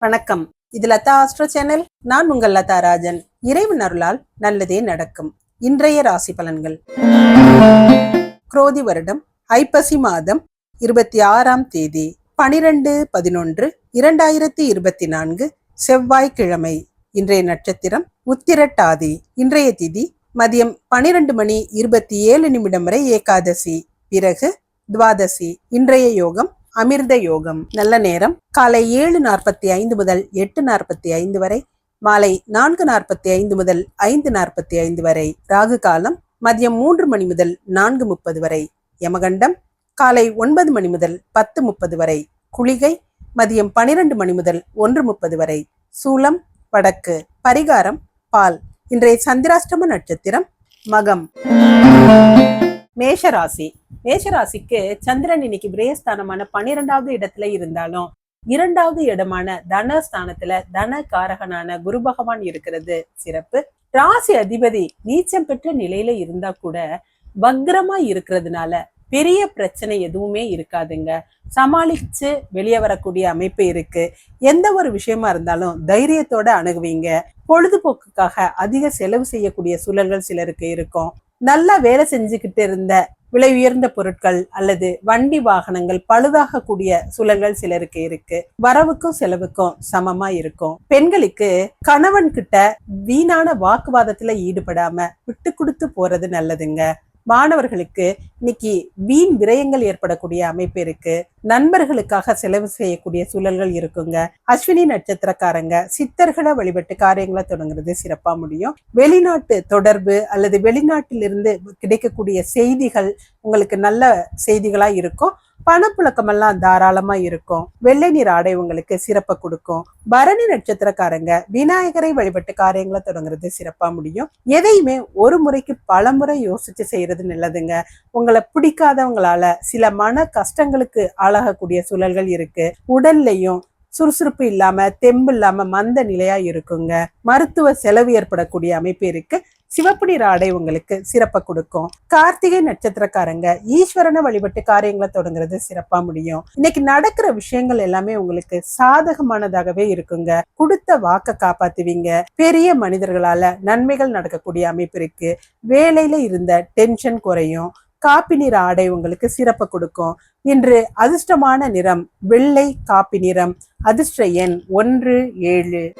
வணக்கம். இது Latha astro channel. நான் உங்கள் லதா ராஜன். இறைவன் அருளால் நல்லதே நடக்கும். இன்றைய ராசி பலன்கள். குரோதி வருடம் ஐப்பசி மாதம் இருபத்தி ஆறாம் தேதி பனிரெண்டு பதினொன்று இரண்டாயிரத்தி இருபத்தி நான்கு செவ்வாய்க்கிழமை. இன்றைய நட்சத்திரம் உத்திரட்டாதி. இன்றைய திதி மதியம் பனிரெண்டு மணி இருபத்தி ஏழு நிமிடம் வரை ஏகாதசி. பிறகு துவாதசி. இன்றைய யோகம் அமிர்த யோகம். நல்ல நேரம். காலை ஏழு நாற்பத்தி ஐந்து முதல் எட்டு நாற்பத்தி ஐந்து வரை. மாலை நான்கு நாற்பத்தி ஐந்து முதல் ஐந்து நாற்பத்தி ஐந்து வரை. ராகு காலம் மதியம் மூன்று மணி முதல் நான்கு முப்பது வரை. யமகண்டம் காலை ஒன்பது மணி முதல் பத்து முப்பது வரை. குளிகை மதியம் பனிரெண்டு மணி முதல் ஒன்று முப்பது வரை. சூலம் வடக்கு. பரிகாரம் பால். இன்றைய சந்திராஷ்டம நட்சத்திரம் மகம். மேஷராசி. மேஷராசிக்கு சந்திரன் இன்னைக்கு விரயஸ்தானமான பன்னிரெண்டாவது இடத்துல இருந்தாலும் இரண்டாவது இடமான தனஸ்தானத்துல தன காரகனான குரு பகவான் இருக்கிறது. சிறப்பு. ராசி அதிபதி நீச்சம் பெற்ற நிலையில இருந்தா கூட வக்ரமா இருக்கிறதுனால பெரிய பிரச்சனை எதுவுமே இருக்காதுங்க. சமாளிச்சு வெளியே வரக்கூடிய அமைப்பு இருக்கு. எந்த ஒரு விஷயமா இருந்தாலும் தைரியத்தோட அணுகுவீங்க. பொழுதுபோக்குக்காக அதிக செலவு செய்யக்கூடிய சூழல்கள் சிலருக்கு இருக்கும். நல்லா வேலை செஞ்சுக்கிட்டு இருந்த விலை உயர்ந்த பொருட்கள் அல்லது வண்டி வாகனங்கள் பழுதாகக்கூடிய சூழல்கள் சிலருக்கு இருக்கு. வரவுக்கும் செலவுக்கும் சமமா இருக்கும். பெண்களுக்கு கணவன் கிட்ட வீணான வாக்குவாதத்துல ஈடுபடாம விட்டு கொடுத்து போறது நல்லதுங்க. மாணவர்களுக்கு இன்னைக்கு வீண் விரயங்கள் ஏற்படக்கூடிய அமைப்பு இருக்கு. நண்பர்களுக்காக செலவு செய்யக்கூடிய சூழல்கள் இருக்குங்க. அஸ்வினி நட்சத்திரக்காரங்க சித்தர்களை வழிபட்டு காரியங்களை தொடங்குறது சிறப்பா முடியும். வெளிநாட்டு தொடர்பு அல்லது வெளிநாட்டிலிருந்து கிடைக்கக்கூடிய செய்திகள் உங்களுக்கு நல்ல செய்திகளா இருக்கும். பணப்புழக்கமெல்லாம் தாராளமா இருக்கும். வெள்ளை நீர் ஆடை உங்களுக்கு சிறப்பை கொடுக்கும். பரணி நட்சத்திரக்காரங்க விநாயகரை வழிபட்டு காரியங்களை தொடங்குறது சிறப்பா முடியும். எதையுமே ஒரு முறைக்கு பல முறை யோசிச்சு செய்யறது நல்லதுங்க. உங்களை பிடிக்காதவங்களால சில மன கஷ்டங்களுக்கு ஆளாகக்கூடிய சூழல்கள் இருக்கு. உடல்லையும் சுறுசுறுப்பு இல்லாம தெம்பு இல்லாம மந்த நிலையா இருக்குங்க. மருத்துவ செலவு ஏற்படக்கூடிய அமைப்பு இருக்கு. சிவப்பு நிற ஆடை உங்களுக்கு சிறப்பை கொடுக்கும். கார்த்திகை நட்சத்திரக்காரங்க ஈஸ்வரனை வழிபட்டு காரியங்களை தொடங்குறது சிறப்பா முடியும். இன்னைக்கு நடக்கிற விஷயங்கள் எல்லாமே உங்களுக்கு சாதகமானதாகவே இருக்குங்க. கொடுத்த வாக்க காப்பாத்துவீங்க. பெரிய மனிதர்களால நன்மைகள் நடக்கக்கூடிய அமைப்பு இருக்கு. வேலையில இருந்த டென்ஷன் குறையும். காப்பி நிற ஆடை உங்களுக்கு சிறப்பு கொடுக்கும். இன்று அதிர்ஷ்டமான நிறம் வெள்ளை காப்பி நிறம் அதிர்ஷ்ட எண் ஒன்று ஏழு.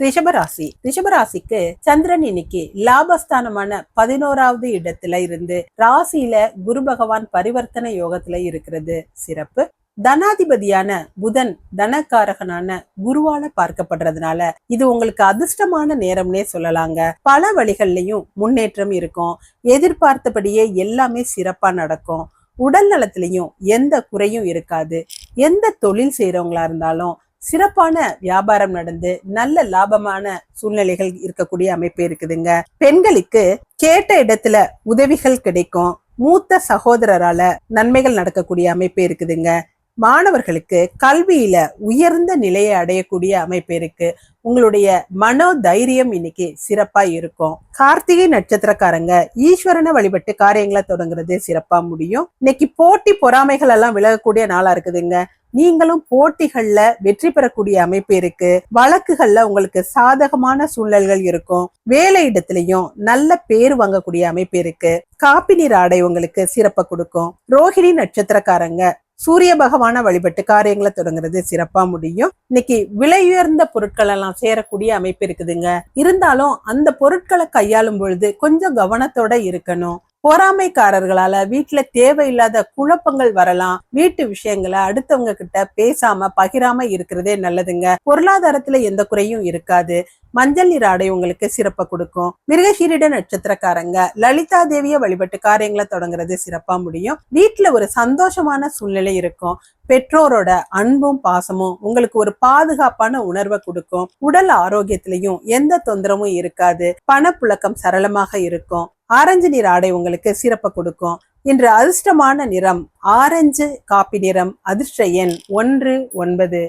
ரிஷபராசி. ரிஷபராசிக்கு சந்திரன் இன்னைக்கு லாபஸ்தானமான பதினோராவது இடத்துல இருந்து ராசியில குரு பகவான் பரிவர்த்தனை யோகத்துல இருக்கிறது. சிறப்பு. தனாதிபதியான புதன் தனக்காரகனான குருவால பார்க்கப்படுறதுனால இது உங்களுக்கு அதிர்ஷ்டமான நேரம்னே சொல்லலாங்க. பல வழிகள்லயும் முன்னேற்றம் இருக்கும். எதிர்பார்த்தபடியே எல்லாமே சிறப்பா நடக்கும். உடல் நலத்திலையும் எந்த குறையும் இருக்காது. எந்த தொழில் செய்யறவங்களா இருந்தாலும் சிறப்பான வியாபாரம் நடந்து நல்ல லாபமான சூழ்நிலைகள் இருக்கக்கூடிய அமைப்பு இருக்குதுங்க. பெண்களுக்கு கேட்ட இடத்துல உதவிகள் கிடைக்கும். மூத்த சகோதரரால நன்மைகள் நடக்கக்கூடிய அமைப்பு இருக்குதுங்க. மாணவர்களுக்கு கல்வியில உயர்ந்த நிலையை அடையக்கூடிய அமைப்பு இருக்கு. உங்களுடைய மனோ தைரியம் இன்னைக்கு சிறப்பா இருக்கும். கார்த்திகை நட்சத்திரக்காரங்க ஈஸ்வரனை வழிபட்டு காரியங்களை தொடங்குறது சிறப்பா முடியும். இன்னைக்கு போட்டி பொறாமைகள் எல்லாம் விலகக்கூடிய நாளா இருக்குதுங்க. நீங்களும் போட்டிகள்ல வெற்றி பெறக்கூடிய அமைப்பு இருக்கு. வழக்குகள்ல உங்களுக்கு சாதகமான சூழல்கள் இருக்கும். வேலை இடத்துலயும் நல்ல பேர் வாங்கக்கூடிய அமைப்பு இருக்கு. காப்பி நீர் ஆடை உங்களுக்கு சிறப்பை கொடுக்கும். ரோஹிணி நட்சத்திரக்காரங்க சூரிய பகவான வழிபட்டு காரியங்களை தொடங்குறது சிறப்பா முடியும். இன்னைக்கு விலை உயர்ந்த பொருட்கள் எல்லாம் சேரக்கூடிய அமைப்பு இருக்குதுங்க. இருந்தாலும் அந்த பொருட்களை கையாளும் பொழுது கொஞ்சம் கவனத்தோட இருக்கணும். பொறாமைக்காரர்களால வீட்டுல தேவையில்லாத குழப்பங்கள் வரலாம். வீட்டு விஷயங்களை அடுத்தவங்க கிட்ட பேசாம பகிராம இருக்கிறதே நல்லதுங்க. பொருளாதாரத்துல எந்த குறையும் இருக்காது. மஞ்சள் நீர் ஆடை உங்களுக்கு சிறப்பை கொடுக்கும். மிருகசீரிட நட்சத்திரக்காரங்க லலிதா தேவிய வழிபட்டு காரியங்களை தொடங்குறது சிறப்பா முடியும். வீட்டுல ஒரு சந்தோஷமான சூழ்நிலை இருக்கும். பெற்றோரோட அன்பும் பாசமும் உங்களுக்கு ஒரு பாதுகாப்பான உணர்வை கொடுக்கும். உடல் ஆரோக்கியத்திலையும் எந்த தொந்தரவும் இருக்காது. பணப்புழக்கம் சரளமாக இருக்கும். ஆரஞ்சு நிற ஆடை உங்களுக்கு சிறப்பை கொடுக்கும். இன்று அதிர்ஷ்டமான நிறம் ஆரஞ்சு காப்பி நிறம் அதிர்ஷ்ட எண் ஒன்று ஒன்பது.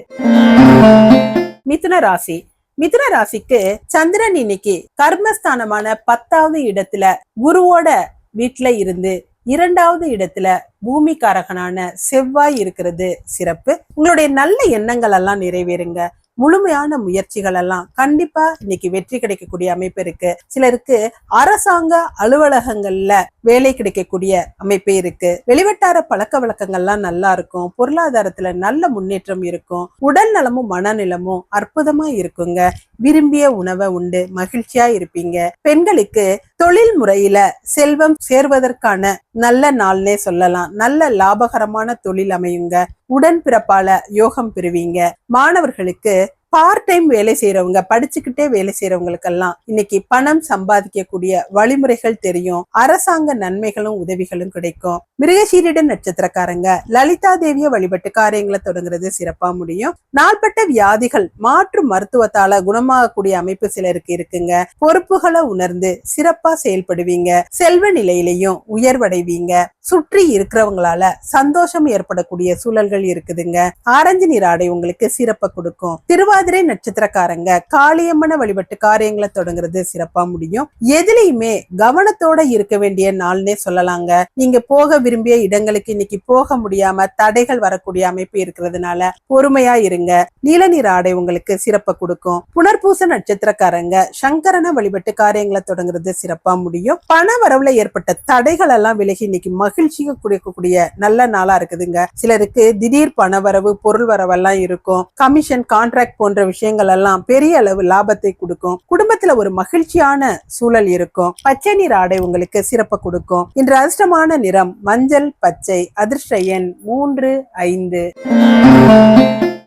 மிதுன ராசி. மிதுன ராசிக்கு சந்திரன் இன்னைக்கு கர்மஸ்தானமான பத்தாவது இடத்துல குருவோட வீட்டுல இருந்து இரண்டாவது இடத்துல பூமிக்காரகனான செவ்வாய் இருக்கிறது சிறப்பு. உங்களுடைய நல்ல எண்ணங்கள் எல்லாம் நிறைவேறுங்க. முழுமையான முயற்சிகள் எல்லாம் கண்டிப்பா இன்னைக்கு வெற்றி கிடைக்கக்கூடிய அமைப்பு இருக்கு. சிலருக்கு அரசாங்க அலுவலகங்கள்ல வேலை கிடைக்கக்கூடிய அமைப்பு இருக்கு. வெளிவட்டார பழக்க வழக்கங்கள்லாம் நல்லா இருக்கும். பொருளாதாரத்துல நல்ல முன்னேற்றம் இருக்கும். உடல் நலமும் மனநிலமும் அற்புதமா இருக்குங்க. விரும்பிய உணவை உண்டு மகிழ்ச்சியா இருப்பீங்க. பெண்களுக்கு தொழில் முறையில செல்வம் சேர்வதற்கான நல்ல நாள்னே சொல்லலாம். நல்ல லாபகரமான தொழில் அமையுங்க. உடன்பிறப்பால யோகம் பெறுவீங்க. மாணவர்களுக்கு பார்ட் டைம் வேலை செய்யறவங்க படிச்சுக்கிட்டே வேலை செய்யறவங்களுக்கெல்லாம் இன்னைக்கு பணம் சம்பாதிக்கக்கூடிய வழிமுறைகள் தெரியும். அரசாங்க நன்மைகளும் உதவிகளும் கிடைக்கும். மிருகசீரிட நட்சத்திரக்காரங்க லலிதா தேவிய வழிபட்டு காரியங்களை தொடங்குறது சிறப்பா முடியும். நாள்பட்ட வியாதிகள் மாற்று மருத்துவத்தால குணமாகக்கூடிய அமைப்பு சிலருக்கு இருக்குங்க. பொறுப்புகளை உணர்ந்து சிறப்பா செயல்படுவீங்க. செல்வ நிலையிலையும் உயர்வடைவீங்க. சுற்றி இருக்கிறவங்களால சந்தோஷம் ஏற்படக்கூடிய சூழல்கள் இருக்குதுங்க. ஆரஞ்சு நீர் ஆடை உங்களுக்கு சிறப்பை கொடுக்கும். திருவாதிரை நட்சத்திரக்காரங்க. காளியம்மன வழிபட்டு காரியங்களை தொடங்குறது சிறப்பா முடியும். எதுலையுமே கவனத்தோட இருக்க வேண்டிய நாள்னே சொல்லலாங்க. நீங்க போக விரும்பிய இடங்களுக்கு இன்னைக்கு போக முடியாம தடைகள் வரக்கூடிய அமைப்பு இருக்கிறதுனால பொறுமையா இருங்க. நீல ஆடை உங்களுக்கு சிறப்பை கொடுக்கும். புனர்பூச நட்சத்திரக்காரங்க சங்கரன வழிபட்டு காரியங்களை தொடங்குறது சிறப்பா முடியும். பண வரவுல ஏற்பட்ட தடைகள் எல்லாம் விலகி இன்னைக்கு மகிழ்ச்சியை கொடுக்கக்கூடிய நல்ல நாளா இருக்குதுங்க. சிலருக்கு திடீர் பணவரவு பொருள் வரவெல்லாம் இருக்கும். கமிஷன் கான்ட்ராக்ட் போன்ற விஷயங்கள் எல்லாம் பெரிய அளவு லாபத்தை கொடுக்கும். குடும்பத்துல ஒரு மகிழ்ச்சியான சூழல் இருக்கும். பச்சை நிற ஆடை உங்களுக்கு சிறப்பு கொடுக்கும். இன்று அதிர்ஷ்டமான நிறம் மஞ்சள் பச்சை அதிர்ஷ்ட எண் மூன்று ஐந்து.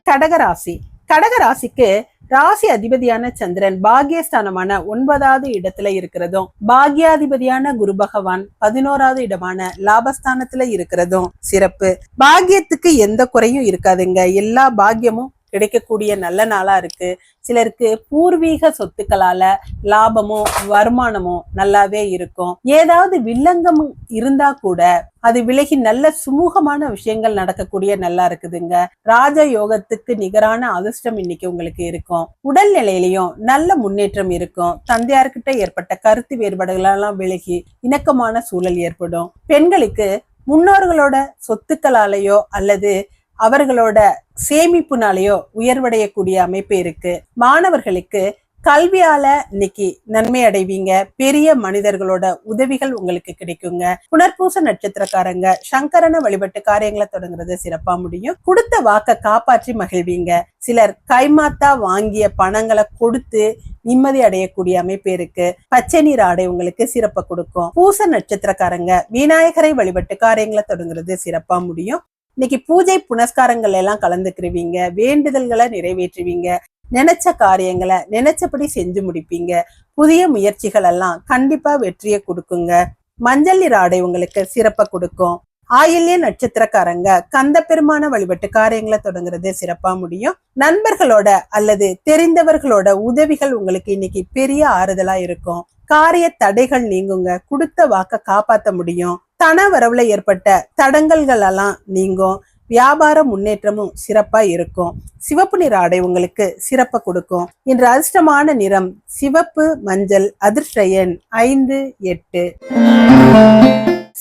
கடகராசி. கடகராசிக்கு ராசி அதிபதியான சந்திரன் பாக்யஸ்தானமான ஒன்பதாவது இடத்துல இருக்கிறதும் பாகியாதிபதியான குரு பகவான் பதினோராவது இடமான லாபஸ்தானத்துல இருக்கிறதும் சிறப்பு. பாகியத்துக்கு எந்த குறையும் இருக்காதுங்க. எல்லா பாக்கியமும் கிடைக்கக்கூடிய நல்ல நாளா இருக்கு. சிலருக்கு பூர்வீக சொத்துக்களால லாபமும் வருமானமும் நல்லாவே இருக்கும். ஏதாவது வில்லங்கம் இருந்தா கூட அது விலகி நல்ல சுமூகமான விஷயங்கள் நடக்கக்கூடிய நல்லா இருக்குதுங்க. ராஜ யோகத்துக்கு நிகரான அதிர்ஷ்டம் இன்னைக்கு உங்களுக்கு இருக்கும். உடல் நிலையிலையும் நல்ல முன்னேற்றம் இருக்கும். தந்தையார்கிட்ட ஏற்பட்ட கருத்து வேறுபாடுகளெல்லாம் விலகி இணக்கமான சூழல் ஏற்படும். பெண்களுக்கு முன்னோர்களோட சொத்துக்களாலேயோ அல்லது அவர்களோட சேமிப்புனாலேயோ உயர்வடையக்கூடிய அமைப்பு இருக்கு. மாணவர்களுக்கு கல்வியால இன்னைக்கு நன்மை அடைவீங்க. பெரிய மனிதர்களோட உதவிகள் உங்களுக்கு கிடைக்குங்க. புனர்பூச நட்சத்திரக்காரங்க சங்கரன வழிபட்டு காரியங்களை தொடங்குறது சிறப்பா முடியும். கொடுத்த வாக்க காப்பாற்றி மகிழ்வீங்க. சிலர் கைமாத்தா வாங்கிய பணங்களை கொடுத்து நிம்மதி அடையக்கூடிய அமைப்பு இருக்கு. பச்சை நீர் ஆடை உங்களுக்கு சிறப்பை கொடுக்கும். பூச நட்சத்திரக்காரங்க விநாயகரை வழிபட்டு காரியங்களை தொடங்குறது சிறப்பா முடியும். இன்னைக்கு பூஜை புனஸ்காரங்கள் எல்லாம் கலந்துக்கிருவீங்க வேண்டுதல்களை நிறைவேற்றுவீங்க நினைச்ச காரியங்களை நினைச்சபடி செஞ்சு முடிப்பீங்க புதிய முயற்சிகள் எல்லாம் கண்டிப்பா வெற்றியை கொடுக்குங்க. மஞ்சள் நிற ஆடை உங்களுக்கு சிறப்பை கொடுக்கும். ஆயில்ய நட்சத்திரக்காரங்க கந்த பெருமான வழிபட்டு காரியங்களை தொடங்குறது சிறப்பா முடியும். நண்பர்களோட அல்லது தெரிந்தவர்களோட உதவிகள் உங்களுக்கு இன்னைக்கு பெரிய ஆறுதலா இருக்கும். காரிய தடைகள் நீங்குங்க. கொடுத்த வாக்க காப்பாத்த முடியும். தனவரவுல ஏற்பட்ட தடங்கல்கள் எல்லாம் நீங்கும். வியாபார முன்னேற்றமும் சிறப்பா இருக்கும். சிவப்பு நிற ஆடை உங்களுக்கு சிறப்பை கொடுக்கும். இன்று அதிர்ஷ்டமான நிறம் சிவப்பு மஞ்சள் அதிர்ஷ்ட எண் ஐந்து எட்டு.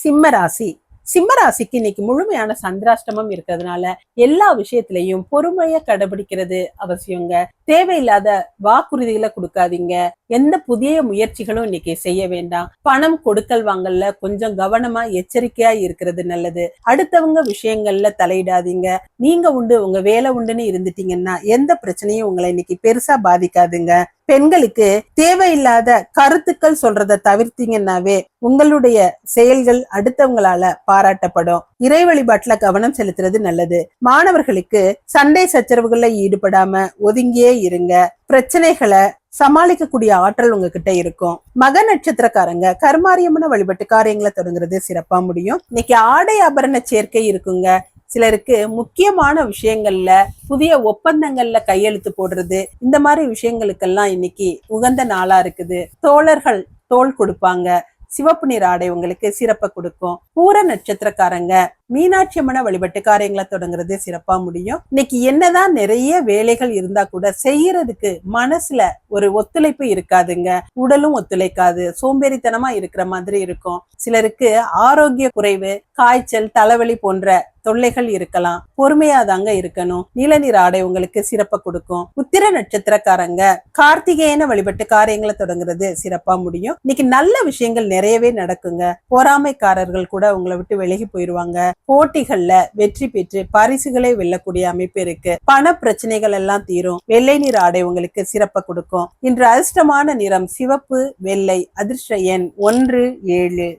சிம்மராசி. சிம்மராசிக்கு இன்னைக்கு முழுமையான சந்திராஷ்டமம் இருக்கிறதுனால எல்லா விஷயத்திலையும் பொறுமைய கடைபிடிக்கிறது அவசியங்க. தேவையில்லாத வாக்குறுதிகளை கொடுக்காதீங்க. எந்த புதிய முயற்சிகளும் இன்னைக்கு செய்ய வேண்டாம். பணம் கொடுக்கல் வாங்கல்ல கொஞ்சம் கவனமா எச்சரிக்கையா இருக்கிறது நல்லது. அடுத்தவங்க விஷயங்கள்ல தலையிடாதீங்க. நீங்க உண்டு உங்க வேலை உண்டுன்னு இருந்துட்டீங்கன்னா எந்த பிரச்சனையும் உங்களை இன்னைக்கு பெருசா பாதிக்காதுங்க. பெண்களுக்கு தேவையில்லாத கருத்துக்கள் சொல்றத தவிர்த்தீங்கன்னாவே உங்களுடைய செயல்கள் அடுத்தவங்களால பாராட்டப்படும். இறை வழிபாட்டுல கவனம் செலுத்துறது நல்லது. மாணவர்களுக்கு சண்டை சச்சரவுகள்ல ஈடுபடாம ஒதுங்கியே இருங்க. பிரச்சனைகளை சமாளிக்கக்கூடிய ஆற்றல் உங்ககிட்ட இருக்கும். மக நட்சத்திரக்காரங்க கர்மாரியம்மன வழிபட்டு காரியங்களை தொடங்குறது சிறப்பா முடியும். இன்னைக்கு ஆடை ஆபரண சேர்க்கை இருக்குங்க. சிலருக்கு முக்கியமான விஷயங்கள்ல புதிய ஒப்பந்தங்கள்ல கையெழுத்து போடுறது இந்த மாதிரி விஷயங்களுக்கெல்லாம் இன்னைக்கு உகந்த நாளா இருக்குது. தோழர்கள் தோல் கொடுப்பாங்க. சிவப்பு நிற ஆடை உங்களுக்கு சிறப்பை கொடுக்கும். பூர நட்சத்திரக்காரங்க மீனாட்சி அம்மனை வழிபட்டு காரியங்களை தொடங்குறது சிறப்பா முடியும். இன்னைக்கு என்னதான் நிறைய வேலைகள் இருந்தா கூட செய்யறதுக்கு மனசுல ஒரு ஒத்துழைப்பு இருக்காதுங்க. உடலும் ஒத்துழைக்காது. சோம்பேறித்தனமா இருக்கிற மாதிரி இருக்கும். சிலருக்கு ஆரோக்கிய குறைவு காய்ச்சல் தலைவலி போன்ற தொல்லைகள் இருக்கலாம். பொறுமையா தாங்க இருக்கணும். நிலநீர் ஆடை உங்களுக்கு சிறப்பை கொடுக்கும். உத்திர நட்சத்திரக்காரங்க கார்த்திகேயன வழிபட்டு காரியங்களை தொடங்குறது சிறப்பா முடியும். இன்னைக்கு நல்ல விஷயங்கள் நிறையவே நடக்குங்க. பொறாமைக்காரர்கள் கூட உங்களை விட்டு விலகி போயிருவாங்க. போட்டிகள்ல வெற்றி பெற்று பரிசுகளை வெல்லக்கூடிய அமைப்பு இருக்கு. பண பிரச்சனைகள் எல்லாம் தீரும். வெள்ளை நிற ஆடை உங்களுக்கு சிறப்பை கொடுக்கும். இன்று அதிர்ஷ்டமான நிறம் சிவப்பு வெள்ளை அதிர்ஷ்ட எண் ஒன்று ஏழு.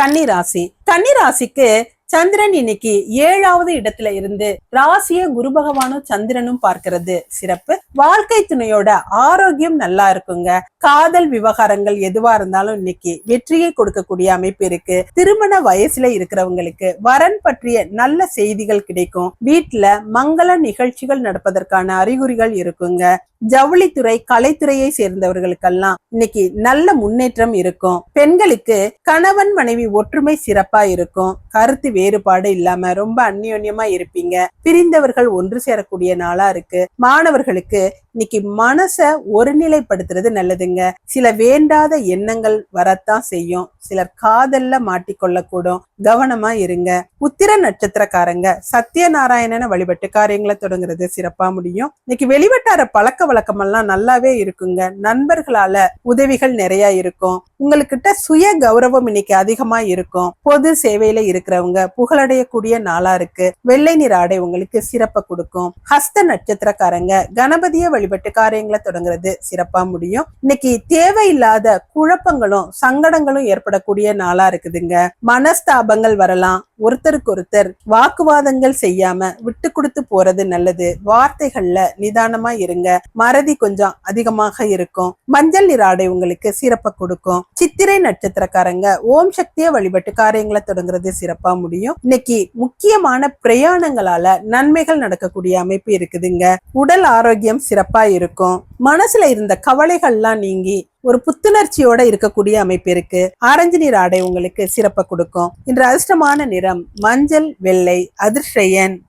கன்னிராசி. கன்னிராசிக்கு சந்திரன் இன்னைக்கு ஏழாவது இடத்துல இருந்து ராசிய குரு பகவானும் சந்திரனும் பார்க்கிறது. சிறப்பு. வாழ்க்கை துணையோட ஆரோக்கியம் நல்லா இருக்குங்க. காதல் விவகாரங்கள் எதுவா இருந்தாலும் இன்னைக்கு வெற்றியை கொடுக்கக்கூடிய அமைப்பு இருக்கு. திருமண வயசுல இருக்கிறவங்களுக்கு வரன் பற்றிய நல்ல செய்திகள் கிடைக்கும். வீட்டுல மங்கள நிகழ்ச்சிகள் நடப்பதற்கான அறிகுறிகள் இருக்குங்க. ஜவுளித்துறை கலைத்துறையை சேர்ந்தவர்களுக்கெல்லாம் இன்னைக்கு நல்ல முன்னேற்றம் இருக்கும். பெண்களுக்கு கணவன் மனைவி ஒற்றுமை சிறப்பா இருக்கும். கருத்து வேறுபாடு இல்லாம ரொம்ப அந்யோன்யமா இருப்பீங்க. பிரிந்தவர்கள் ஒன்று சேரக்கூடிய நாளா இருக்கு. மாணவர்களுக்கு இன்னைக்கு மனச ஒருநிலைப்படுத்துறது நல்லதுங்க. சில வேண்டாத எண்ணங்கள் வரத்தான் செய்யும். சிலர் காதல்ல மாட்டிக்கொள்ளக்கூடும். கவனமா இருங்க. உத்திர நட்சத்திரக்காரங்க சத்யநாராயணனை வழிபட்டு காரியங்களை தொடங்குறது சிறப்பா முடியும். இன்னைக்கு வெளிவட்டார பழக்க வழக்கமெல்லாம் நல்லாவே இருக்குங்க. நண்பர்களால உதவிகள் நிறைய இருக்கும். உங்களுக்கிட்ட சுய கௌரவம் இன்னைக்கு அதிகமா இருக்கும். பொது சேவையில இருக்கிறவங்க புகழடையக்கூடிய நாளா இருக்கு. வெள்ளை நிற ஆடை உங்களுக்கு சிறப்பை கொடுக்கும். ஹஸ்த நட்சத்திரக்காரங்க கணபதிய வழிபட்டு காரியங்களை தொடங்குறது சிறப்பா முடியும். இன்னைக்கு தேவையில்லாத குழப்பங்களும் சங்கடங்களும் ஏற்படக்கூடிய நாளா இருக்குதுங்க. மனஸ்தாபங்கள் வரலாம். ஒருத்தருக்கு ஒருத்தர் வாக்குவாதங்கள் செய்யாம விட்டு கொடுத்து போறது நல்லது. வார்த்தைகள்ல நிதானமா இருங்க. மறதி கொஞ்சம் அதிகமாக இருக்கும். மஞ்சள் நிற ஆடை உங்களுக்கு சிறப்பை கொடுக்கும். சித்திரை நட்சத்திரக்காரங்க ஓம் சக்தியை வழிபட்டு காரியங்களை தொடங்குறது சிறப்பா முடியும். இன்னைக்கு முக்கியமான பிரயாணங்களால நன்மைகள் நடக்கக்கூடிய அமைப்பு இருக்குதுங்க. உடல் ஆரோக்கியம் சிறப்பா இருக்கும். மனசுல இருந்த கவலைகள்லாம் நீங்கி ஒரு புத்துணர்ச்சியோட இருக்கக்கூடிய அமைப்பு இருக்கு. ஆரஞ்சு நிற ஆடை உங்களுக்கு சிறப்பை கொடுக்கும். இன்று அதிர்ஷ்டமான நிறம் மஞ்சள் வெள்ளை அதிர்ஷ்ட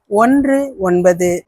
ஒன்று ஒன்பது.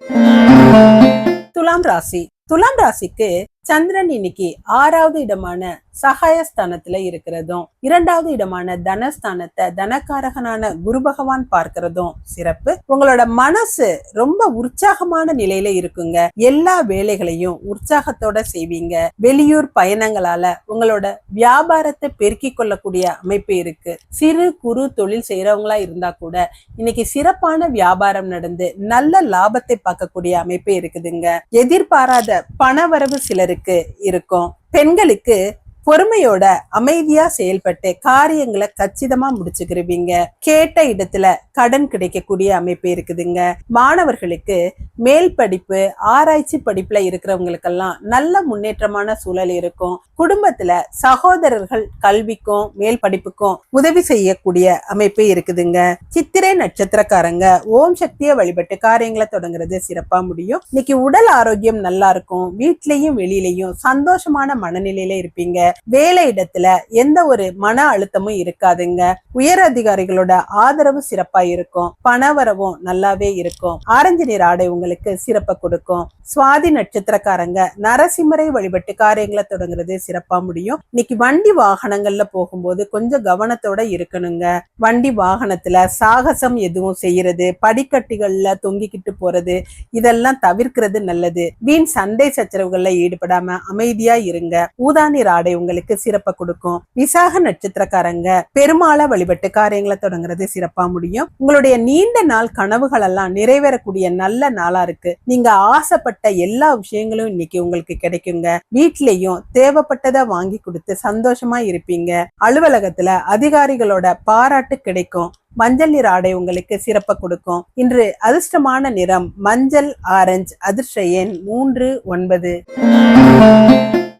துலாம் ராசி. துலாம் ராசிக்கு சந்திரன் இன்னைக்கு ஆறாவது இடமான சகாயஸ்தானத்துல இருக்கிறதும் இரண்டாவது இடமான தனஸ்தானத்தை தனக்காரகனான குரு பகவான் பார்க்கிறதும் சிறப்பு. உங்களோட மனசு ரொம்ப உற்சாகமான நிலையில இருக்குங்க. எல்லா வேலைகளையும் உற்சாகத்தோட செய்வீங்க. வெளியூர் பயணங்களால உங்களோட வியாபாரத்தை பெருக்கிக் கொள்ளக்கூடிய அமைப்பு இருக்கு. சிறு குறு தொழில் செய்யறவங்களா இருந்தா கூட இன்னைக்கு சிறப்பான வியாபாரம் நடந்து நல்ல லாபத்தை பார்க்கக்கூடிய அமைப்பு இருக்குதுங்க. எதிர்பாராத பணவரவு சிலருக்கு இருக்கும். பெண்களுக்கு பொறுமையோட அமைதியா செயல்பட்டு காரியங்களை கச்சிதமா முடிச்சுக்கிருவீங்க. கேட்ட இடத்துல கடன் கிடைக்கக்கூடிய அமைப்பு இருக்குதுங்க. மாணவர்களுக்கு மேல் படிப்பு ஆராய்ச்சி படிப்புல இருக்கிறவங்களுக்கெல்லாம் நல்ல முன்னேற்றமான சூழல் இருக்கும். குடும்பத்துல சகோதரர்கள் கல்விக்கும் மேல் படிப்புக்கும் உதவி செய்யக்கூடிய அமைப்பு இருக்குதுங்க. சித்திரை நட்சத்திரக்காரங்க ஓம் சக்தியை வழிபட்டு காரியங்களை தொடங்குறது சிறப்பா முடியும். இன்னைக்கு உடல் ஆரோக்கியம் நல்லா இருக்கும். வீட்லயும் வெளியிலையும் சந்தோஷமான மனநிலையில இருப்பீங்க. வேலை இடத்துல எந்த ஒரு மன அழுத்தமும் இருக்காதுங்க. உயர் அதிகாரிகளோட ஆதரவு சிறப்பா இருக்கும். பணவரவும் நல்லாவே இருக்கும். ஆரஞ்சு நிற ஆடை உங்களுக்கு சிறப்பை கொடுக்கும். சுவாதி நட்சத்திரக்காரங்க நரசிம்மரை வழிபட்டு காரியங்களை தொடங்குறது சிறப்பா முடியும். இன்னைக்கு வண்டி வாகனங்கள்ல போகும்போது கொஞ்சம் கவனத்தோட இருக்கணுங்க. வண்டி வாகனத்துல சாகசம் எதுவும் செய்யறது படிக்கட்டுகள்ல தொங்கிக்கிட்டு போறது இதெல்லாம் தவிர்க்கிறது நல்லது. வீண் சண்டை சச்சரவுகள்ல ஈடுபடாம அமைதியா இருங்க. ஊதானி ஆடை உங்களுக்கு சிறப்பை கொடுக்கும். விசாக நட்சத்திரக்காரங்க பெருமாளை வழிபட்டு காரியங்களை தொடங்குறது சிறப்பா முடியும். உங்களுடைய நீண்ட நாள் கனவுகள் எல்லாம் நிறைவேறக்கூடிய நல்ல நாளா இருக்கு. நீங்க ஆசைப்பட்ட எல்லா விஷயங்களும் இன்னைக்கு உங்களுக்கு கிடைக்குங்க. வீட்லயும் தேவைப்பட்டதை வாங்கி கொடுத்து சந்தோஷமா இருப்பீங்க. அலுவலகத்துல அதிகாரிகளோட பாராட்டு கிடைக்கும். மஞ்சள் நிற ஆடை உங்களுக்கு சிறப்பை கொடுக்கும். இன்று அதிர்ஷ்டமான நிறம் மஞ்சள் ஆரஞ்சு அதிர்ஷ்ட எண் மூன்று ஒன்பது.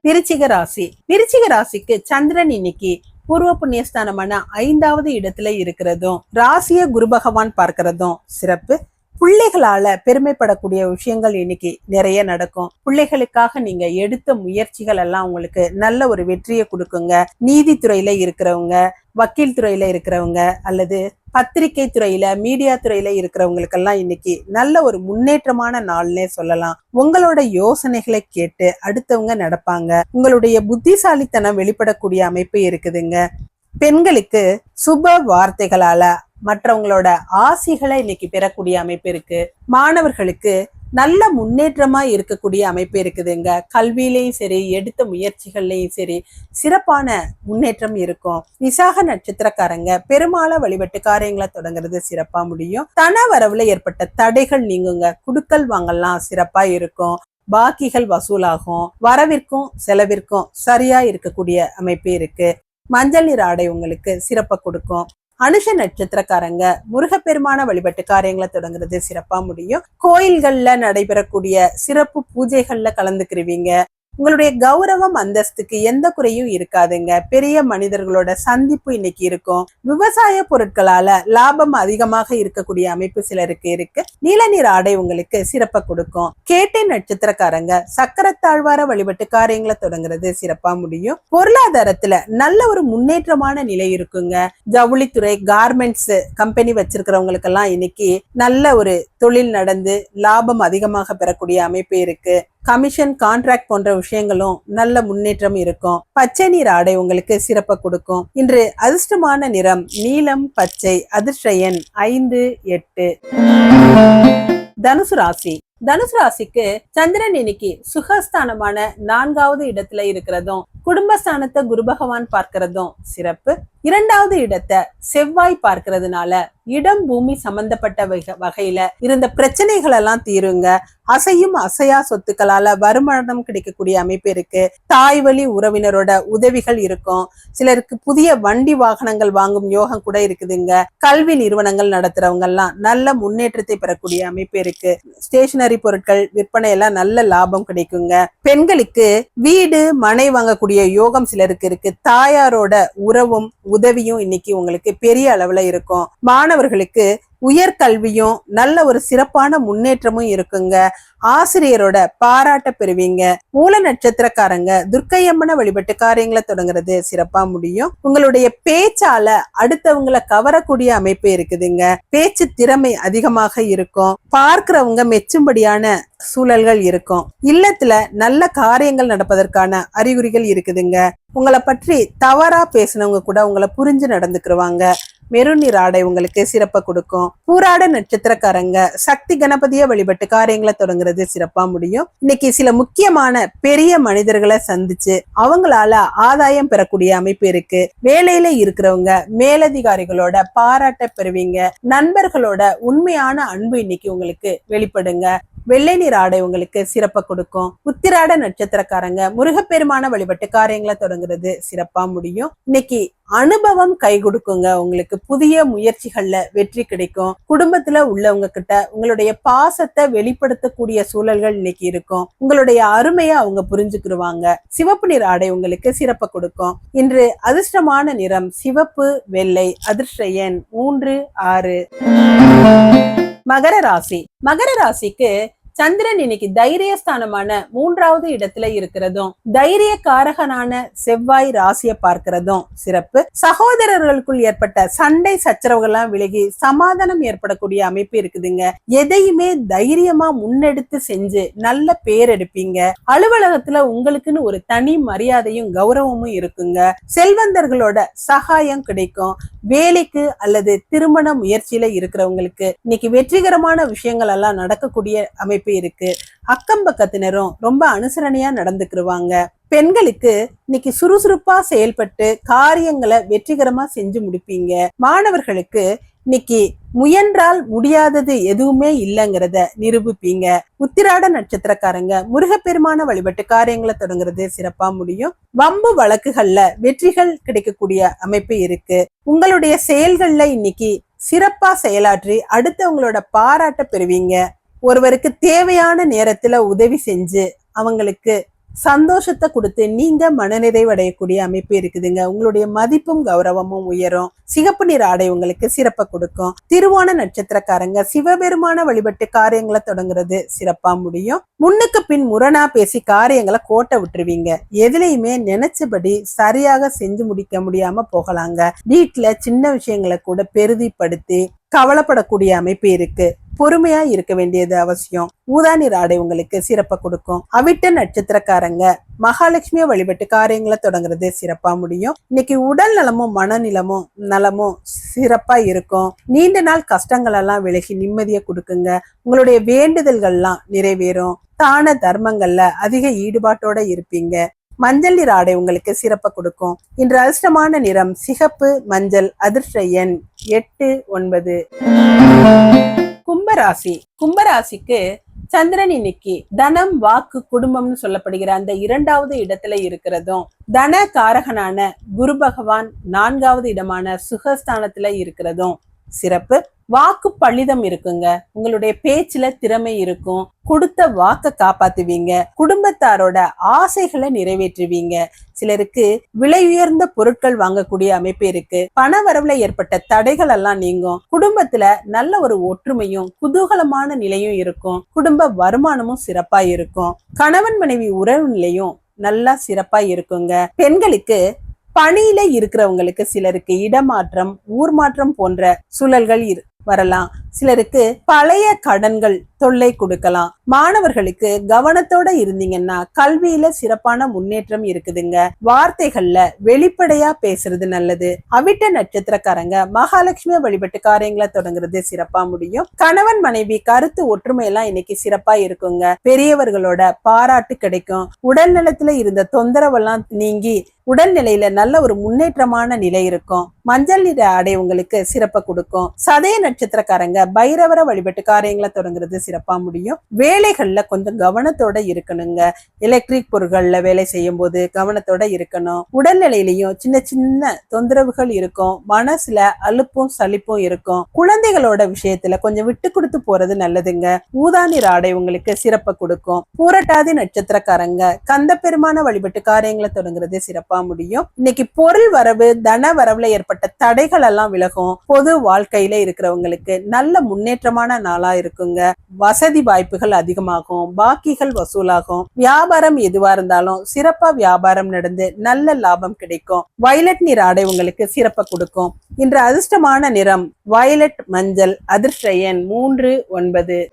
விருச்சிக ராசி. விருச்சிக ராசிக்கு சந்திரன் இன்னைக்கு பூர்வ புண்ணியஸ்தானமான ஐந்தாவது இடத்துல இருக்கிறதும் ராசிய குரு பகவான் பார்க்கிறதும் சிறப்பு. பிள்ளைகளால பெருமைப்படக்கூடிய விஷயங்கள் இன்னைக்கு நிறைய நடக்கும். பிள்ளைகளுக்காக நீங்க எடுத்த முயற்சிகள் எல்லாம் உங்களுக்கு நல்ல ஒரு வெற்றியை கொடுக்குங்க. நீதித்துறையில இருக்கிறவங்க வக்கீல் துறையில இருக்கிறவங்க அல்லது பத்திரிகை துறையில மீடியா துறையில இருக்கிறவங்களுக்கெல்லாம் இன்னைக்கு நல்ல ஒரு முன்னேற்றமான நாள்னே சொல்லலாம். உங்களோட யோசனைகளை கேட்டு அடுத்தவங்க நடப்பாங்க. உங்களுடைய புத்திசாலித்தனம் வெளிப்படக்கூடிய அமைப்பு இருக்குதுங்க. பெண்களுக்கு சுப வார்த்தைகளால மற்றவங்களோட ஆசிகளை இன்னைக்கு பெறக்கூடிய அமைப்பு இருக்கு. மாணவர்களுக்கு நல்ல முன்னேற்றமா இருக்கக்கூடிய அமைப்பு இருக்குதுங்க. கல்வியிலையும் சரி எடுத்த முயற்சிகள்லையும் சரி சிறப்பான முன்னேற்றம் இருக்கும். விசாக நட்சத்திரக்காரங்க பெருமாள வழிபட்டு காரியங்களை தொடங்குறது சிறப்பா முடியும். தன வரவுல ஏற்பட்ட தடைகள் நீங்குங்க. குடுக்கல் வாங்கலாம் சிறப்பா இருக்கும். பாக்கிகள் வசூலாகும். வரவிற்கும் செலவிற்கும் சரியா இருக்கக்கூடிய அமைப்பு இருக்கு. மஞ்சள் நீர் ஆடை உங்களுக்கு சிறப்பை கொடுக்கும். அனுஷ நட்சத்திரக்காரங்க முருகப்பெருமான வழிபட்டு காரியங்களை தொடங்குறது சிறப்பா முடியும். கோயில்கள்ல நடைபெறக்கூடிய சிறப்பு பூஜைகள்ல கலந்துக்கிருவீங்க. உங்களுடைய கௌரவம் அந்தஸ்துக்கு எந்த குறையும் இருக்காதுங்க. பெரிய மனிதர்களோட சந்திப்பு இன்னைக்கு இருக்கும். விவசாய பொருட்களால லாபம் அதிகமாக இருக்கக்கூடிய அமைப்பு சிலருக்கு இருக்கு. நீலநீர் ஆடை உங்களுக்கு சிறப்பை கொடுக்கும். கேட்டை நட்சத்திரக்காரங்க சக்கரத்தாழ்வார வழிபட்டு காரியங்களை தொடங்குறது சிறப்பா முடியும். பொருளாதாரத்துல நல்ல ஒரு முன்னேற்றமான நிலை இருக்குங்க. ஜவுளித்துறை கார்மெண்ட்ஸ் கம்பெனி வச்சிருக்கிறவங்களுக்கெல்லாம் இன்னைக்கு நல்ல ஒரு தொழில் நடந்து லாபம் அதிகமாக பெறக்கூடிய அமைப்பு இருக்கு. கமிஷன் கான்ட்ராக்ட் போன்ற விஷயங்களும் நல்ல முன்னேற்றம் இருக்கும். பச்சை நீர் ஆடை உங்களுக்கு சிறப்பை கொடுக்கும். இன்று அதிர்ஷ்டமான நிறம் நீலம் பச்சை அதிர்ஷ்ட எண் ஐந்து எட்டு. தனுசு ராசி. தனுசு ராசிக்கு சந்திரன் இன்னைக்கு சுகஸ்தானமான நான்காவது இடத்துல இருக்கிறதும் குடும்பஸ்தானத்தை குரு பகவான் பார்க்கிறதும் சிறப்பு. இரண்டாவது இடத்தை செவ்வாய் பார்க்கறதுனால இடம் பூமி சம்பந்தப்பட்ட வகை- வகையில இருந்த பிரச்சனைகள் எல்லாம் தீருங்க. அசையும் அசையா சொத்துக்களால வருமானம் கிடைக்கக்கூடிய அமைப்பு இருக்கு. தாய் வழி உறவினரோட உதவிகள் இருக்கும். சிலருக்கு புதிய வண்டி வாகனங்கள் வாங்கும் யோகம் கூட இருக்குதுங்க. கல்வி நிறுவனங்கள் நடத்துறவங்க எல்லாம் நல்ல முன்னேற்றத்தை பெறக்கூடிய அமைப்பு இருக்கு. ஸ்டேஷனரி பொருட்கள் விற்பனை எல்லாம் நல்ல லாபம் கிடைக்குங்க. பெண்களுக்கு வீடு மனை வாங்கக்கூடிய யோகம் சிலருக்கு இருக்கு. தாயாரோட உறவும் உதவியும் இன்னைக்கு உங்களுக்கு பெரிய அளவுல இருக்கும். மாணவர்களுக்கு உயர்கல்வியும் நல்ல ஒரு சிறப்பான முன்னேற்றமும் இருக்குங்க. ஆசிரியரோட பாராட்ட பெறுவீங்க. மூல நட்சத்திரக்காரங்க துர்க்கையம்மனை வழிபட்டு காரியங்களை தொடங்குறது சிறப்பா முடியும். உங்களுடைய பேச்சால அடுத்தவங்களை கவரக்கூடிய அமைப்பு இருக்குதுங்க. பேச்சு திறமை அதிகமாக இருக்கும். பார்க்கிறவங்க மெச்சும்படியான சூழல்கள் இருக்கும். இல்லத்துல நல்ல காரியங்கள் நடப்பதற்கான அறிகுறிகள் இருக்குதுங்க. உங்களை பற்றி தவறா பேசினவங்க கூட உங்களை புரிஞ்சு நடந்துக்கிருவாங்க. மெருநீர் ஆடை உங்களுக்கு சிறப்பை கொடுக்கும். பூராட நட்சத்திரக்காரங்க சக்தி கணபதிய வழிபட்டு காரியங்களை தொடங்குறது சிறப்பா முடியும். இன்னைக்கு சில முக்கியமான பெரிய மனிதர்களை சந்திச்சு அவங்களால ஆதாயம் பெறக்கூடிய அமைப்பு இருக்கு. வேலையில இருக்கிறவங்க மேலதிகாரிகளோட பாராட்ட பெறுவீங்க. நண்பர்களோட உண்மையான அன்பு இன்னைக்கு உங்களுக்கு வெளிப்படுங்க. வெள்ளை நீர் ஆடை உங்களுக்கு சிறப்பை கொடுக்கும். உத்திராட நட்சத்திரக்காரங்க முருகப்பெருமான வழிபட்டு காரியங்களை தொடங்குறது சிறப்பா முடியும். இன்னைக்கு அனுபவம் கை கொடுக்குங்க. உங்களுக்கு புதிய முயற்சிகள்ல வெற்றி கிடைக்கும். குடும்பத்துல உள்ளவங்க கிட்ட உங்களுடைய பாசத்தை வெளிப்படுத்தக்கூடிய சூழல்கள் இன்னைக்கு இருக்கும். உங்களுடைய அருமையை அவங்க புரிஞ்சுக்கிருவாங்க. சிவப்பு நிற ஆடை உங்களுக்கு சிறப்பை கொடுக்கும். இன்று அதிர்ஷ்டமான நிறம் சிவப்பு வெள்ளை அதிர்ஷ்ட எண் மூன்று ஆறு. மகர ராசி. மகர ராசிக்கு சந்திரன் இன்னைக்கு தைரியஸ்தானமான மூன்றாவது இடத்துல இருக்கிறதும் தைரிய காரகனான செவ்வாய் ராசியை பார்க்கிறதும் சிறப்பு. சகோதரர்களுக்குள் ஏற்பட்ட சண்டை சச்சரவுகள்லாம் விலகி சமாதானம் ஏற்படக்கூடிய அமைப்பு இருக்குதுங்க. எதையுமே தைரியமா முன்னெடுத்து செஞ்சு நல்ல பேர் எடுப்பீங்க. அலுவலகத்துல உங்களுக்குன்னு ஒரு தனி மரியாதையும் கௌரவமும் இருக்குங்க. செல்வந்தர்களோட சகாயம் கிடைக்கும். வேலைக்கு அல்லது திருமண முயற்சியில இருக்கிறவங்களுக்கு இன்னைக்கு வெற்றிகரமான விஷயங்கள் எல்லாம் நடக்கக்கூடிய அமைப்பு இருக்கு. அக்கம் பக்கத்தினரும் ரொம்ப அனுசரணையா நடந்துக்கிருவாங்க. பெண்களுக்கு இன்னைக்கு சுறுசுறுப்பா செயல்பட்டு காரியங்களை வெற்றிகரமா செஞ்சு முடிப்பீங்க. மாணவர்களுக்கு இன்னைக்கு முயன்றால் முடியாதது எதுவுமே இல்லைங்கிறத நிரூபிப்பீங்க. உத்திராட நட்சத்திரக்காரங்க முருகப்பெருமான வழிபட்டு காரியங்களை தொடங்குறது சிறப்பா முடியும். வம்பு வழக்குகள்ல வெற்றிகள் கிடைக்கக்கூடிய அமைப்பு இருக்கு. உங்களுடைய செயல்கள்ல இன்னைக்கு சிறப்பா செயலாற்றி அடுத்தவங்களோட பாராட்ட பெறுவீங்க. ஒருவருக்கு தேவையான நேரத்துல உதவி செஞ்சு அவங்களுக்கு சந்தோஷத்தை கொடுத்து நீங்க மனநிறைவடையக்கூடிய அமைப்பு இருக்குதுங்க. உங்களுடைய மதிப்பும் கௌரவமும் உயரும். சிகப்பு நிற ஆடை உங்களுக்கு சிறப்பை கொடுக்கும். திருவோண நட்சத்திரக்காரங்க சிவபெருமான வழிபட்டு காரியங்களை தொடங்குறது சிறப்பா முடியும். முன்னுக்கு பின் முரணா பேசி காரியங்களை கோட்டை விட்டுருவீங்க. எதுலையுமே நினைச்சபடி சரியாக செஞ்சு முடிக்க முடியாம போகலாங்க. வீட்டுல சின்ன விஷயங்களை கூட பெருதிப்படுத்தி கவலைப்படக்கூடிய அமைப்பு இருக்கு. பொறுமையா இருக்க வேண்டியது அவசியம். ஊதா நிற ஆடை உங்களுக்கு சிறப்பை கொடுக்கும். அவிட்ட நட்சத்திரக்காரங்க மகாலட்சுமியை வழிபட்டு காரியங்களை தொடங்குறது சிறப்பா முடியும். இன்னைக்கு உடல் நலமும் மனநிலமும் நலமும் சிறப்பா இருக்கும். நீண்ட நாள் கஷ்டங்கள் எல்லாம் விலகி நிம்மதியை கொடுக்குங்க. உங்களுடைய வேண்டுதல்கள்லாம் நிறைவேறும். தான தர்மங்கள்ல அதிக ஈடுபாட்டோட இருப்பீங்க. மஞ்சள் நிற ஆடை உங்களுக்கு சிறப்பை கொடுக்கும். இன்று அதிர்ஷ்டமான நிறம் சிகப்பு மஞ்சள் அதிர்ஷ்ட எண் எட்டு ஒன்பது. கும்பராசி. கும்பராசிக்கு சந்திரன் இன்னைக்கு தனம் வாக்கு குடும்பம்னு சொல்லப்படுகிற அந்த இரண்டாவது இடத்துல இருக்கிறதும் தன காரகனான குரு பகவான் நான்காவது இடமான சுகஸ்தானத்துல இருக்கிறதும் சிறப்பு. வாக்கு பள்ளிதம் இருக்குங்க. உங்களுடைய பேச்சுல திறமை இருக்கும். கொடுத்த வாக்க காப்பாத்துவீங்க. குடும்பத்தாரோட ஆசைகளை நிறைவேற்றுவீங்க. சிலருக்கு விலை உயர்ந்த பொருட்கள் வாங்கக்கூடிய அமைப்பு இருக்கு. பண வரவுல ஏற்பட்ட தடைகள் எல்லாம் நீங்கும். குடும்பத்துல நல்ல ஒரு ஒற்றுமையும் குதூகலமான நிலையும் இருக்கும். குடும்ப வருமானமும் சிறப்பா இருக்கும். கணவன் மனைவி உறவு நிலையும் நல்லா சிறப்பா இருக்குங்க. பெண்களுக்கு பணியில இருக்கிறவங்களுக்கு சிலருக்கு இடமாற்றம் ஊர் மாற்றம் போன்ற சூழல்கள் வரலாம். சிலருக்கு பழைய கடன்கள் தொல்லை கொடுக்கலாம். மாணவர்களுக்கு கவனத்தோட இருந்தீங்கன்னா கல்வியில சிறப்பான முன்னேற்றம் இருக்குதுங்க. வார்த்தைகள்ல வெளிப்படையா பேசுறது நல்லது. அவிட்ட நட்சத்திரக்காரங்க மகாலட்சுமி வழிபட்டு காரியங்களை தொடங்குறது சிறப்பா முடியும். கணவன் மனைவி கருத்து ஒற்றுமை எல்லாம் இன்னைக்கு சிறப்பா இருக்குங்க. பெரியவர்களோட பாராட்டு கிடைக்கும். உடல் நலத்துல இருந்த தொந்தரவெல்லாம் நீங்கி உடல்நிலையில நல்ல ஒரு முன்னேற்றமான நிலை இருக்கும். மஞ்சள் நிற ஆடை உங்களுக்கு சிறப்பை கொடுக்கும். சதய நட்சத்திரக்காரங்க பைரவர வழிபட்டு காரியங்களை தொடங்குறது சிறப்பா முடியும். வேலைகள்ல கொஞ்சம் கவனத்தோட இருக்கணுங்க. எலக்ட்ரிக் பொருட்கள்ல வேலை செய்யும் போது கவனத்தோட இருக்கணும். உடல்நிலையிலையும் சின்ன சின்ன தொந்தரவுகள் இருக்கும். மனசுல அலுப்பும் சலிப்பும் இருக்கும். குழந்தைகளோட விஷயத்துல கொஞ்சம் விட்டு கொடுத்து போறது நல்லதுங்க. ஊதானிற ஆடை உங்களுக்கு சிறப்பை கொடுக்கும். பூரட்டாதி நட்சத்திரக்காரங்க கந்த பெருமான வழிபட்டு காரியங்களை தொடங்குறது சிறப்பா முடியும். இன்னைக்கு பொருள் வரவு தன வரவுல ஏற்பட்ட தடைகள் எல்லாம் விலகும். பொது வாழ்க்கையில இருக்கிறவங்களுக்கு நல்ல முன்னேற்றமான நாளா இருக்குங்க. வசதி வாய்ப்புகள் அதிகமாகும் பாக்கிகள் வசூலாகும். வியாபாரம் எதுவா இருந்தாலும் சிறப்பா வியாபாரம் நடந்து நல்ல லாபம் கிடைக்கும். வயலட் நிற ஆடை உங்களுக்கு சிறப்பை கொடுக்கும். இன்று அதிர்ஷ்டமான நிறம் வயலட் மஞ்சள் அதிர்ஷ்ட எண் மூன்று ஒன்பது.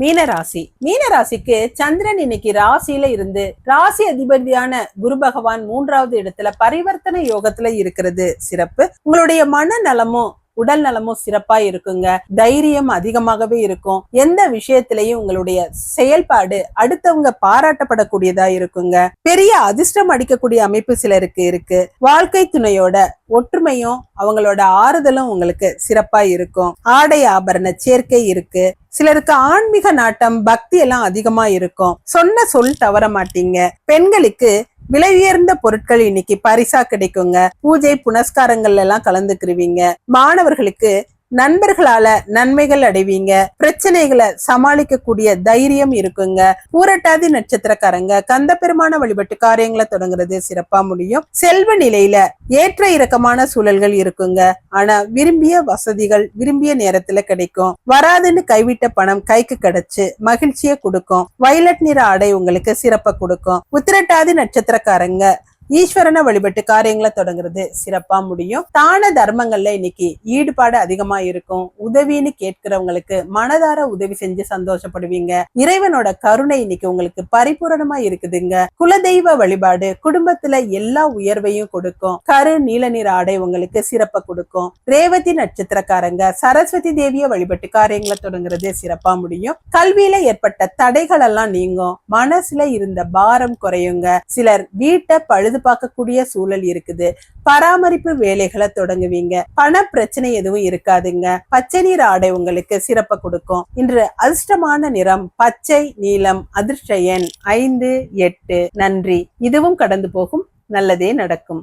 மீனராசி மீனராசிக்கு சந்திரன் இன்னைக்கு ராசியில இருந்து ராசி அதிபதியான குரு பகவான் மூன்றாவது இடத்துல பரிவர்த்தனை யோகத்துல இருக்கிறது. சிறப்பு. உங்களுடைய மனநலமும் உடல் நலமும் சிறப்பா இருக்குங்க. தைரியம் அதிகமாகவே இருக்கும். எந்த விஷயத்திலையும் உங்களுடைய செயல்பாடு அடுத்தவங்க பாராட்டப்படக்கூடியதா இருக்குங்க. பெரிய அதிர்ஷ்டம் அடிக்கக்கூடிய அமைப்பு சிலருக்கு இருக்கு. வாழ்க்கை துணையோட ஒற்றுமையும் அவங்களோட ஆறுதலும் உங்களுக்கு சிறப்பா இருக்கும். ஆடை ஆபரண சேர்க்கை இருக்கு. சிலருக்கு ஆன்மீக நாட்டம் பக்தி எல்லாம் அதிகமா இருக்கும். சொன்ன சொல் தவற மாட்டீங்க. பெண்களுக்கு விலை உயர்ந்த பொருட்கள் இன்னைக்கு பரிசா கிடைக்குங்க. பூஜை புனஸ்காரங்கள்ல எல்லாம் கலந்துக்கிருவீங்க. மாணவர்களுக்கு நண்பர்களால நன்மைகள் அடைவீங்க. பிரச்சனைகளை சமாளிக்கக்கூடிய தைரியம் இருக்குங்க. பூரட்டாதி நட்சத்திரக்காரங்க கந்த பெருமான வழிபட்டு காரியங்களை தொடங்குறது சிறப்பா முடியும். செல்வ நிலையில ஏற்ற இறக்கமான சூழல்கள் இருக்குங்க. ஆனா விரும்பிய வசதிகள் விரும்பிய நேரத்துல கிடைக்கும். வராதுன்னு கைவிட்ட பணம் கைக்கு கிடைச்சு மகிழ்ச்சியை கொடுக்கும். வயலட் நிற ஆடை உங்களுக்கு சிறப்பை கொடுக்கும். உத்திரட்டாதி நட்சத்திரக்காரங்க ஈஸ்வரனை வழிபட்டு காரியங்களை தொடங்குறது சிறப்பா முடியும். தான தர்மங்கள்ல இன்னைக்கு ஈடுபாடு அதிகமா இருக்கும். உதவின்னு கேட்கிறவங்களுக்கு மனதார உதவி செஞ்சு சந்தோஷப்படுவீங்க. இறைவனோட கருணை இன்னைக்கு உங்களுக்கு பரிபூரணமா இருக்குதுங்க. குலதெய்வ வழிபாடு குடும்பத்துல எல்லா உயர்வையும் கொடுக்கும். கரு நீல நிற ஆடை உங்களுக்கு சிறப்பை கொடுக்கும். ரேவதி நட்சத்திரக்காரங்க சரஸ்வதி தேவிய வழிபட்டு காரியங்களை தொடங்குறது சிறப்பா முடியும். கல்வியில ஏற்பட்ட தடைகள் எல்லாம் நீங்கும். மனசுல இருந்த பாரம் குறையுங்க. சிலர் வீட்டை பழுது பார்க்கக்கூடிய சூழல் இருக்குது. பராமரிப்பு வேலைகளை தொடங்குவீங்க. பண பிரச்சனை எதுவும் இருக்காதுங்க. பச்சை நீர் ஆடை உங்களுக்கு சிறப்பை கொடுக்கும். இன்று அதிர்ஷ்டமான நிறம் பச்சை நீலம் அதிர்ஷ்ட எண் ஐந்து எட்டு. நன்றி. இதுவும் கடந்து போகும். நல்லதே நடக்கும்.